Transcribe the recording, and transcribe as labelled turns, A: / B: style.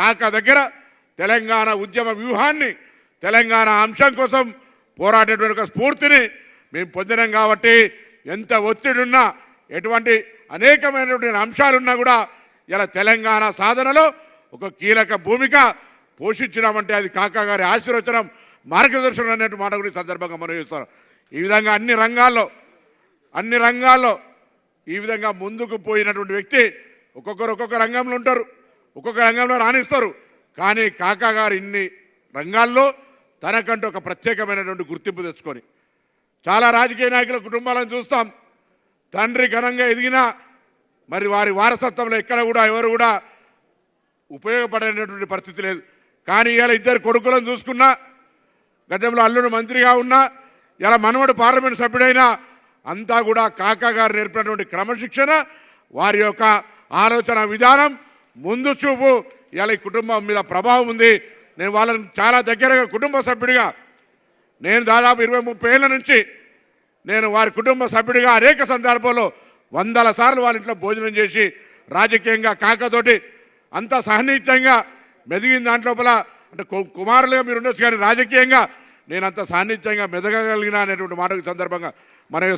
A: కాక దగ్గర తెలంగాణ ఉద్యమ వ్యూహాన్ని తెలంగాణ అంశం కోసం పోరాడేటువంటి ఒక స్ఫూర్తిని మేము పొందినాం కాబట్టి ఎంత ఒత్తిడున్నా ఎటువంటి అనేకమైనటువంటి అంశాలున్నా కూడా ఇలా తెలంగాణ సాధనలో ఒక కీలక భూమిక పోషించినామంటే అది కాకా గారి ఆశీర్వచనం మార్గదర్శనం అనేటువంటి మాట కూడా సందర్భంగా మనం ఈ విధంగా అన్ని రంగాల్లో అన్ని రంగాల్లో ఈ విధంగా ముందుకు పోయినటువంటి వ్యక్తి ఒక్కొక్కరు ఒక్కొక్క రంగంలో ఉంటారు. ఒక్కొక్క రంగంలో రాణిస్తారు. కానీ కాకా గారు ఇన్ని రంగాల్లో తనకంటూ ఒక ప్రత్యేకమైనటువంటి గుర్తింపు తెచ్చుకొని చాలా రాజకీయ నాయకుల కుటుంబాలను చూస్తాం. తండ్రి ఘనంగా ఎదిగినా మరి వారి వారసత్వంలో ఎక్కడ కూడా ఎవరు కూడా ఉపయోగపడేటటువంటి పరిస్థితి లేదు. కానీ ఇలా ఇద్దరు కొడుకులను చూసుకున్నా గతంలో అల్లుడు మంత్రిగా ఉన్నా ఇలా మనవడు పార్లమెంట్ సభ్యుడైనా అంతా కూడా కాకా గారు నేర్పినటువంటి క్రమశిక్షణ వారి యొక్క ఆలోచన విధానం ముందు చూపు. ఇలా ఈ కుటుంబం మీద ప్రభావం ఉంది. నేను వాళ్ళని చాలా దగ్గరగా కుటుంబ సభ్యుడిగా నేను దాదాపు ఇరవై ముప్పై ఏళ్ళ నుంచి నేను వారి కుటుంబ సభ్యుడిగా అనేక సందర్భాల్లో వందల సార్లు వాళ్ళ ఇంట్లో భోజనం చేసి రాజకీయంగా కాకతోటి అంత సహనీయంగా మెదిగిన దాంట్లోపల అంటే కుమారులుగా మీరు ఉండొచ్చు కానీ రాజకీయంగా నేను అంత సాన్నిధ్యంగా మెదగగలిగిన అనేటువంటి మాటకు సందర్భంగా మన